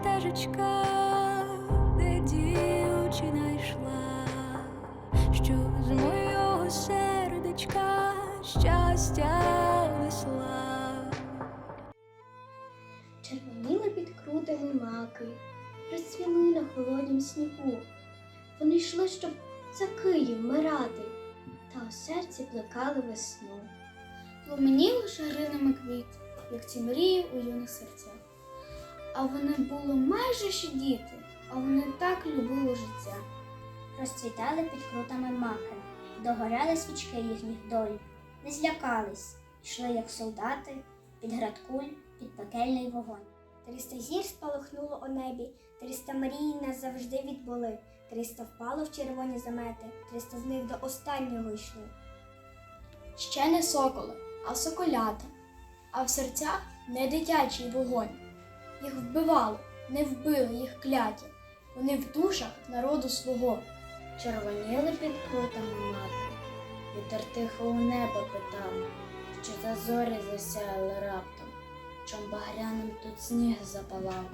стежечка, де дівчина йшла, що з мого сердечка щастя несла. Червоніли під крутами маки, розцвіли на холоднім снігу. Вони йшли, щоб за Київ вмирати, та у серці плекали весну. Пломеніли шаринами квіт, як ці мрії у юних серцях. А вони були майже ще діти, а вони так любили життя. розцвітали під крутами маки, догоряли свічки їхніх доль, не злякались, йшли, як солдати, під град куль, під пекельний вогонь. Тріста зір спалахнуло у небі, тріста мрій назавжди відбули, тріста впало в червоні замети, тріста з них до останнього йшли. Ще не соколи, а соколята, а в серцях не дитячий вогонь. Їх вбивало, не вбили їх кляті, вони в душах народу свого. Червоніли під крутами маки, вітер тихо у небо питав, що за зорі засяяли раптом, чом багряним тут сніг запалав.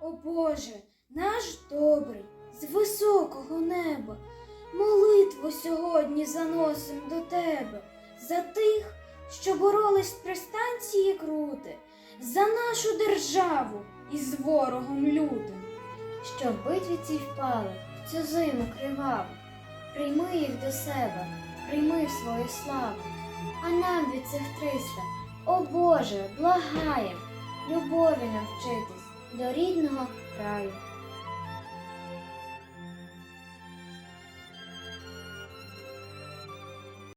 О Боже, наш добрий, з високого неба, молитву сьогодні заносим до Тебе, за тих, що боролись при станції крути, за нашу державу із ворогом лютим. Що в битві цій впали, в цю зиму криваву, прийми їх до себе, прийми в свою славу, а нам від цих триста, о Боже, благаєм, любові навчитись до рідного краю.